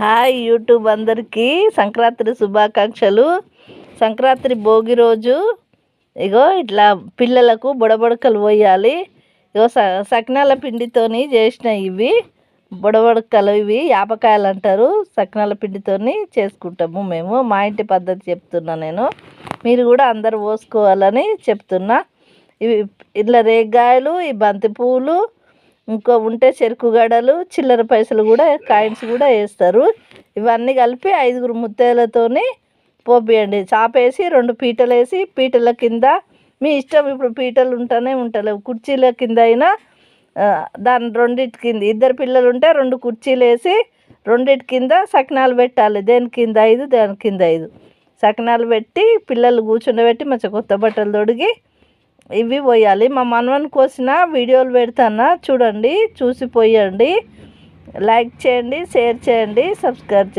Hi YouTube అందరికీ సంక్రాంతి శుభాకాంక్షలు. సంక్రాంతి భోగి రోజు ఇగో ఇట్లా పిల్లలకు బుడబడకలు పోయాలి. ఇగో స సకినాల పిండితోని చేసిన ఇవి బుడబడకలు ఇవి యాపకాయలు అంటారు. సకినాల పిండితోని చేసుకుంటాము మేము. మా ఇంటి పద్ధతి చెప్తున్నా నేను. మీరు కూడా అందరు పోసుకోవాలని చెప్తున్నా. ఇవి ఇట్లా రేగాయలు ఈ బంతి పువ్వులు ఇంకో ఉంటే చెరుకు గడలు చిల్లర పైసలు కూడా కాయిన్స్ కూడా వేస్తారు. ఇవన్నీ కలిపి ఐదుగురు ముత్తైలతోని పోపియండి. చాపేసి రెండు పీటలు వేసి పీటల కింద మీ ఇష్టం ఇప్పుడు పీటలు ఉంటూనే ఉంటలేవు. కుర్చీల కింద అయినా దాని రెండిటి కింద ఇద్దరు పిల్లలు ఉంటే రెండు కుర్చీలు వేసి రెండిటి కింద సకినాలు పెట్టాలి. దేని కింద ఐదు దాని కింద ఐదు. సకినాలు పెట్టి పిల్లలు కూర్చుండబెట్టి మంచిగా కొత్త బట్టలు తొడిగి ఇవి పోయాలి. మా మనవని కోసిన వీడియోలు పెడతానా? చూడండి చూసి పోయండి. లైక్ చేయండి షేర్ చేయండి సబ్స్క్రైబ్ చేయండి.